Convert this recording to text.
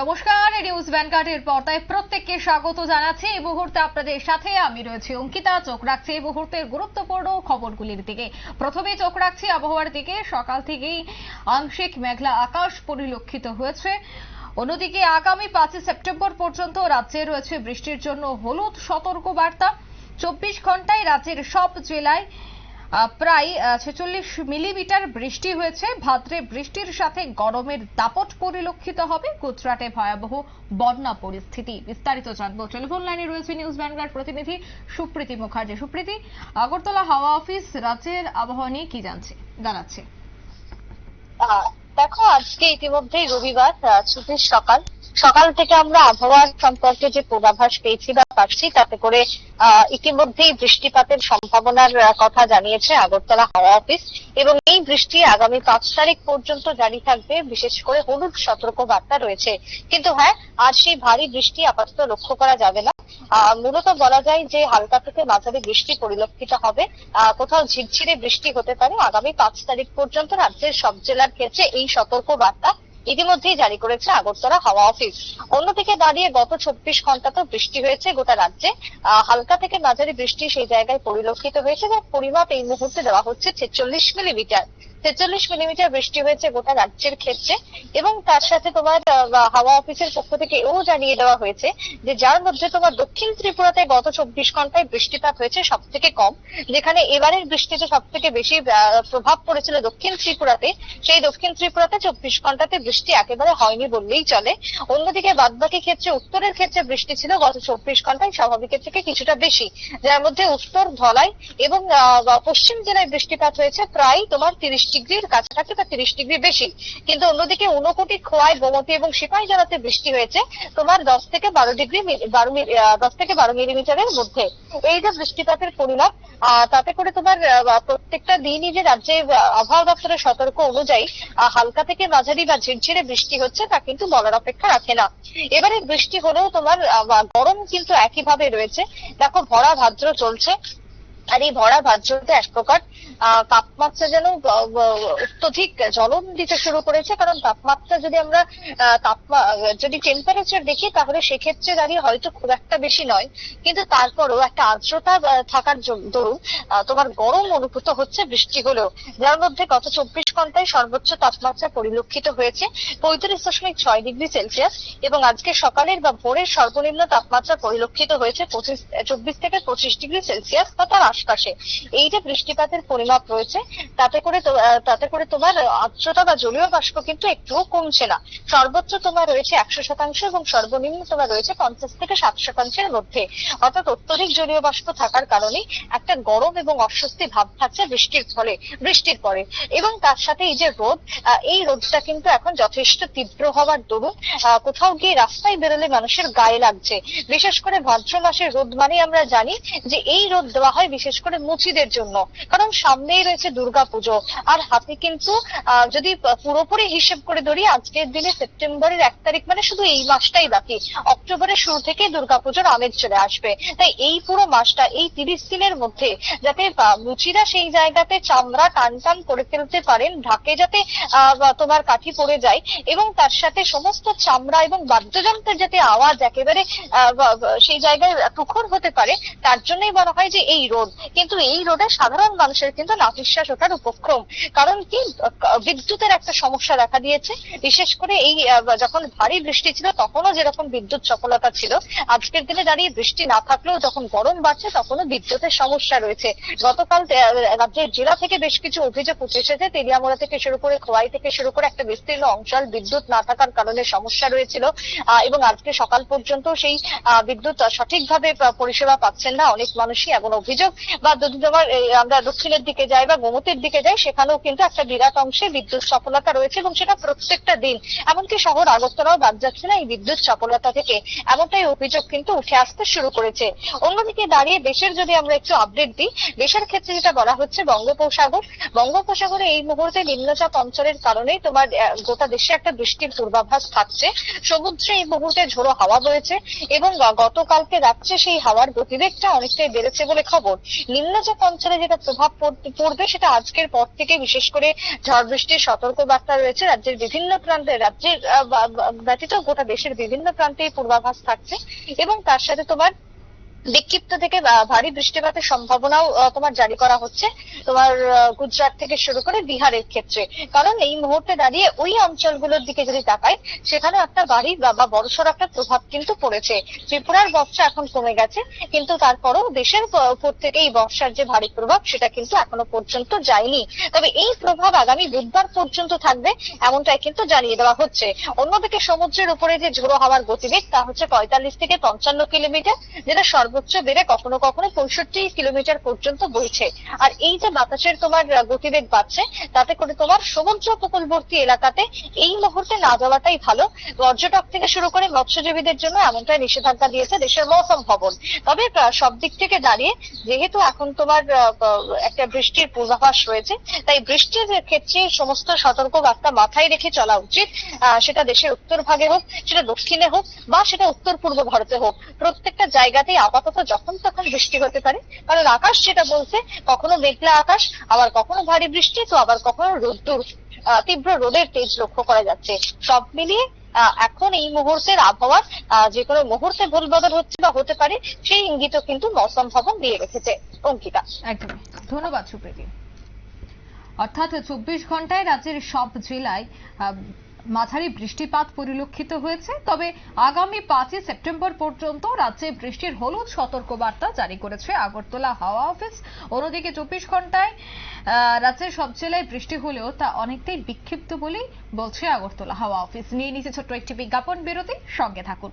নমস্কার নিউজ ভ্যানগার্ডের পর্দায় প্রত্যেককে স্বাগত জানাচ্ছি। এই মুহূর্তে আপনাদের সাথে আমি রয়েছি অঙ্কিতা। চোখ রাখছি এই মুহূর্তের গুরুত্বপূর্ণ খবরগুলির দিকে। প্রথমে চোখ রাখছি আবহাওয়ার দিকে। সকাল থেকেই আংশিক মেঘলা আকাশ পরিলক্ষিত হয়েছে। অন্যদিকে আগামী পাঁচই সেপ্টেম্বর পর্যন্ত রাজ্যে রয়েছে বৃষ্টির জন্য হলুদ সতর্ক বার্তা চব্বিশ ঘন্টায় রাজ্যের সব জেলায় প্রায় ছেচল্লিশ মিলিমিটার বৃষ্টি হয়েছে। ভাদ্রে বৃষ্টির সাথে গরমের দাপট পরিলক্ষিত হবে। গুজরাটে ভয়াবহ বন্যা পরিস্থিতি বিস্তারিত জানব। টেলিফোন লাইনে রয়েছে নিউজ ভ্যানগার্ড প্রতিনিধি সুপ্রীতি মুখার্জি। সুপ্রীতি, আগরতলা হাওয়া অফিস, রাজ্যের আবহাওয়া নিয়ে কি জানছে? জানাচ্ছে। দেখো, আজকে ইতিমধ্যেই রবিবার ছুটির সকাল। সকাল থেকে আমরা আবহাওয়ার সম্পর্কে যে পূর্বাভাস পেয়েছি বা পাচ্ছি, তাতে করে ইতিমধ্যেই বৃষ্টিপাতের সম্ভাবনার কথা জানিয়েছে আগরতলা হাওয়া অফিস। এবং এই বৃষ্টি আগামী পাঁচ তারিখ পর্যন্ত জারি থাকবে। বিশেষ করে হলুদ সতর্ক বার্তা রয়েছে। কিন্তু হ্যাঁ আজ সেই ভারী বৃষ্টি আপাতত লক্ষ্য করা যাবে না। মূলত বলা যায় যে হালকা থেকে মাঝারি বৃষ্টি পরিলক্ষিত হবে। কোথাও ঝিরঝিরে বৃষ্টি হতে পারে। আগামী পাঁচ তারিখ পর্যন্ত রাজ্যের সব জেলার ক্ষেত্রে এই সতর্ক বার্তা ইতিমধ্যেই জারি করেছে আগরতলা হাওয়া অফিস। অন্যদিকে দাঁড়িয়ে গত চব্বিশ ঘণ্টা তো বৃষ্টি হয়েছে গোটা রাজ্যে। হালকা থেকে মাঝারি বৃষ্টি সেই জায়গায় পরিলক্ষিত হয়েছে, যার পরিমাপ এই মুহূর্তে দেওয়া হচ্ছে ছেচল্লিশ মিলিমিটার। ছেচল্লিশ মিলিমিটার বৃষ্টি হয়েছে গোটা রাজ্যের ক্ষেত্রে, এবং তার সাথে তোমার হাওয়া অফিসের পক্ষ থেকে এও জানিয়ে দেওয়া হয়েছে যে যার মধ্যে তোমার দক্ষিণ ত্রিপুরাতে গত চব্বিশ ঘন্টায় বৃষ্টিপাত হয়েছে সব থেকে কম, যেখানে এবারের বৃষ্টিতে সব থেকে বেশি প্রভাব পড়েছিল দক্ষিণ ত্রিপুরাতে, সেই দক্ষিণ ত্রিপুরাতে চব্বিশ ঘন্টাতে বৃষ্টি একেবারে হয়নি বললেই চলে। অন্যদিকে বাদবাকি ক্ষেত্রে উত্তরের ক্ষেত্রে বৃষ্টি ছিল গত চব্বিশ ঘন্টায় স্বাভাবিকের থেকে কিছুটা বেশি, যার মধ্যে উত্তর ধলাই এবং পশ্চিম জেলায় বৃষ্টিপাত হয়েছে প্রায় তোমার তিরিশ ডিগ্রির কাছাকাছি বা তিরিশ ডিগ্রি বেশি, কিন্তু অন্যদিকে ঊনকোটি খোয়াই, গোমতী এবং সিপাহী জেলাতে বৃষ্টি হয়েছে। তোমার দশ থেকে বারো ডিগ্রি বারো দশ থেকে বারো মিলিমিটারের মধ্যে। এই যে বৃষ্টিপাতের পরিমাপ তাতে করে তোমার প্রত্যেকটা দিনই যে রাজ্যে আবহাওয়া দপ্তরের সতর্ক অনুযায়ী হালকা থেকে মাঝারি বা ঝিরঝিরে বৃষ্টি হচ্ছে তা কিন্তু বলার অপেক্ষা রাখে না। এবারে বৃষ্টি হলেও তোমার গরম কিন্তু একইভাবে রয়েছে। দেখো, ভরা ভাদ্র চলছে। আর এই ভরা ভাদ্রতে এক প্রকার তাপমাত্রা যেন অত্যধিক জ্বলন দিতে শুরু করেছে, কারণ তাপমাত্রা যদি আমরা যদি টেম্পারেচার দেখি, তাহলে সেক্ষেত্রে দাঁড়িয়ে হয়তো খুব একটা বেশি নয়। কিন্তু তারপরেও একটা আর্দ্রতা থাকার দরুন তোমার গরম অনুভূত হচ্ছে বৃষ্টি হলেও, যার মধ্যে গত চব্বিশ ঘন্টায় সর্বোচ্চ তাপমাত্রা পরিলক্ষিত হয়েছে পঁয়ত্রিশ দশমিক ছয় ডিগ্রি সেলসিয়াস এবং আজকে সকালের বা ভোরের সর্বনিম্ন তাপমাত্রা পরিলক্ষিত হয়েছে পঁচিশ, চব্বিশ থেকে পঁচিশ ডিগ্রি সেলসিয়াস বা তার আশপাশে। এই যে বৃষ্টিপাতের পরিমাপ রয়েছে। তাতে করে তাতে করে তোমার আর্দ্রতা বা জলীয় বাষ্প কিন্তু একটুও কমছে না। সর্বোচ্চ তোমার রয়েছে একশো শতাংশ এবং সর্বনিম্ন তোমার রয়েছে পঞ্চাশ থেকে ষাট শতাংশের মধ্যে। অর্থাৎ অত্যধিক জলীয় বাষ্প থাকার কারণে একটা গরম এবং অস্বস্তি ভাব থাকছে বৃষ্টির ফলে, বৃষ্টির পরে। এবং তার সাথে এই যে রোদ এই রোদটা কিন্তু এখন যথেষ্ট তীব্র হওয়ার দরুন কোথাও গিয়ে রাস্তায় বেরোলে মানুষের গায়ে লাগছে। বিশেষ করে ভাদ্র মাসের রোদ মানে আমরা জানি যে এই রোদ দেওয়া হয় বিশেষ করে মুচিদের জন্য। কারণ সামনেই রয়েছে দুর্গা পুজো আর হাতে কিন্তু যদি পুরোপুরি হিসেব করে ধরি, আজকের দিনে সেপ্টেম্বরের এক তারিখ মানে শুধু এই মাসটাই বাকি। অক্টোবরের শুরু থেকে দুর্গাপুজোর আমেজ চলে আসবে। তাই এই পুরো মাসটা, এই তিরিশ দিনের মধ্যে যাতে মুচিরা সেই জায়গাতে চামড়া টান টান করে ফেলতে পারেন, ঢাকে যাতে তোমার কাঠি পড়ে যায়, এবং তার সাথে সমস্ত চামড়া এবং বাদ্যযন্ত্রের যাতে আওয়াজ একেবারে সেই জায়গায় তুখর হতে পারে, তার জন্যই বলা হয় যে এই রোদ। কিন্তু এই রোদে সাধারণ মানুষের কিন্তু নাভিশ্বাস ওঠার উপক্রম। কারণ কি বিদ্যুতের একটা সমস্যা দেখা দিয়েছে। বিশেষ করে এই যখন ভারী বৃষ্টি ছিল, তখনও যেরকম বিদ্যুৎ সফলতা ছিল, আজকের দিনে দাঁড়িয়ে বৃষ্টি না থাকলেও যখন গরম বাড়ছে, তখনও বিদ্যুতের সমস্যা রয়েছে। গতকাল রাজ্যের জেলা থেকে বেশ কিছু অভিযোগ উঠে এসেছে। তেলিয়ামোড়া থেকে শুরু করে খোয়াই থেকে শুরু করে একটা বিস্তীর্ণ অঞ্চল বিদ্যুৎ না থাকার কারণে সমস্যা রয়েছিল। এবং আজকে সকাল পর্যন্ত সেই বিদ্যুৎ সঠিকভাবে পরিষেবা পাচ্ছেন না। অনেক মানুষই এমন অভিযোগ বা যদি তোমার আমরা দক্ষিণের দিকে যাই বা গোমতির দিকে যাই, সেখানেও কিন্তু একটা বিরাট অংশে বিদ্যুৎ সফলতা রয়েছে এবং সেটা প্রত্যেকটা দিন। এমনকি শহর আগরতলাও বাদ যাচ্ছে না এই বিদ্যুৎ সফলতা থেকে। এমনটাই অভিযোগ কিন্তু উঠে আসতে শুরু করেছে। অন্যদিকে দাঁড়িয়ে দেশের যদি আমরা একটু আপডেট দিই, দেশের ক্ষেত্রে যেটা বলা হচ্ছে বঙ্গোপসাগর। বঙ্গোপসাগরে এই মুহূর্তে নিম্নচাপ অঞ্চলের কারণেই তোমার গোটা দেশে একটা বৃষ্টির পূর্বাভাস থাকছে। সমুদ্রে এই মুহূর্তে ঝোড়ো হাওয়া বয়েছে এবং গতকালকে রাত্রে সেই হাওয়ার গতিবেগটা অনেকটাই বেড়েছে বলে খবর। নিম্নচাপ অঞ্চলে যেটা প্রভাব পড়বে সেটা আজকের পর থেকে বিশেষ করে ঝড় বৃষ্টির সতর্ক বার্তা রয়েছে। রাজ্যের বিভিন্ন প্রান্তে, রাজ্যের ব্যতীত গোটা দেশের বিভিন্ন প্রান্তে পূর্বাভাস থাকছে এবং তার সাথে তোমার বিক্ষিপ্ত থেকে ভারী বৃষ্টিপাতের সম্ভাবনাও তোমার জারি করা হচ্ছে। তোমার গুজরাট থেকে শুরু করে বিহারের ক্ষেত্রে। কারণ এই মুহূর্তে দাঁড়িয়ে ওই অঞ্চলগুলোর দিকে যদি তাকাই, সেখানে একটা ভারী বা বড়সড় একটা প্রভাব কিন্তু পড়েছে। ত্রিপুরার বর্ষা এখন কমে গেছে, কিন্তু তারপরেও দেশের উপর থেকে এই বর্ষার যে ভারী প্রভাব, সেটা কিন্তু এখনও পর্যন্ত যায়নি। তবে এই প্রভাব আগামী বুধবার পর্যন্ত থাকবে, এমনটাই কিন্তু জানিয়ে দেওয়া হচ্ছে। অন্যদিকে সমুদ্রের উপরে যে ঝোড়ো হাওয়ার গতিবেগ, তা হচ্ছে পঁয়তাল্লিশ থেকে পঞ্চান্ন কিলোমিটার, যেটা সর্বোচ্চ বেড়ে কখনো কখনো পঁয়ষট্টি কিলোমিটার পর্যন্ত বইছে। আর এই যে বাতাসের তোমার গতিবেগ বাড়ছে, তাতে করে তোমার সমুদ্র উপকূলবর্তী এলাকাতে এই মুহূর্তে না যাওয়াটাই ভালো। পর্যটক থেকে শুরু করে মৎস্যজীবীদের জন্য এমনটাই নিষেধাজ্ঞা দিয়েছে দেশের মৌসুম ভবন। তবে সব দিক থেকে দাঁড়িয়ে যেহেতু এখন তোমার একটা বৃষ্টির পূর্বাভাস রয়েছে, তাই বৃষ্টির ক্ষেত্রে সমস্ত সতর্ক বার্তা মাথায় রেখে চলা উচিত। সেটা দেশের উত্তর ভাগে হোক, সেটা দক্ষিণে হোক, বা সেটা উত্তর পূর্ব ভারতে হোক। প্রত্যেকটা জায়গাতেই আপাতত যখন তখন বৃষ্টি হতে পারে। কারণ আকাশ যেটা বলছে কখনো মেঘলা আকাশ আবার কখনো ভারী বৃষ্টি তো আবার কখনো রোদ্দুর তীব্র রোদের তেজ লক্ষ্য করা যাচ্ছে। সব মিলিয়ে এখন এই মুহূর্তের আবহাওয়া আহ, যে কোনো মুহূর্তে ভুল বদল হচ্ছে বা হতে পারে সেই ইঙ্গিতও কিন্তু মৌসুম ভবন দিয়ে রেখেছে। অঙ্কিতা। একদম ধন্যবাদ সুপ্রীতি। অর্থাৎ চব্বিশ ঘন্টায় রাজ্যের সব জেলায় মাঝারি বৃষ্টিপাত পরিলক্ষিত হয়েছে, তবে আগামী পাঁচই সেপ্টেম্বর পর্যন্ত রাজ্যে বৃষ্টির হলুদ সতর্কবার্তা জারি করেছে আগরতলা হাওয়া অফিস। অন্যদিকে চব্বিশ ঘন্টায় রাজ্যের সব জেলায় বৃষ্টি হলেও তা অনেকটাই বিক্ষিপ্ত বলেই বলছে আগরতলা হাওয়া অফিস। নিয়ে নিচে ছোট্ট একটি বিজ্ঞাপন, বিরতি, সঙ্গে থাকুন।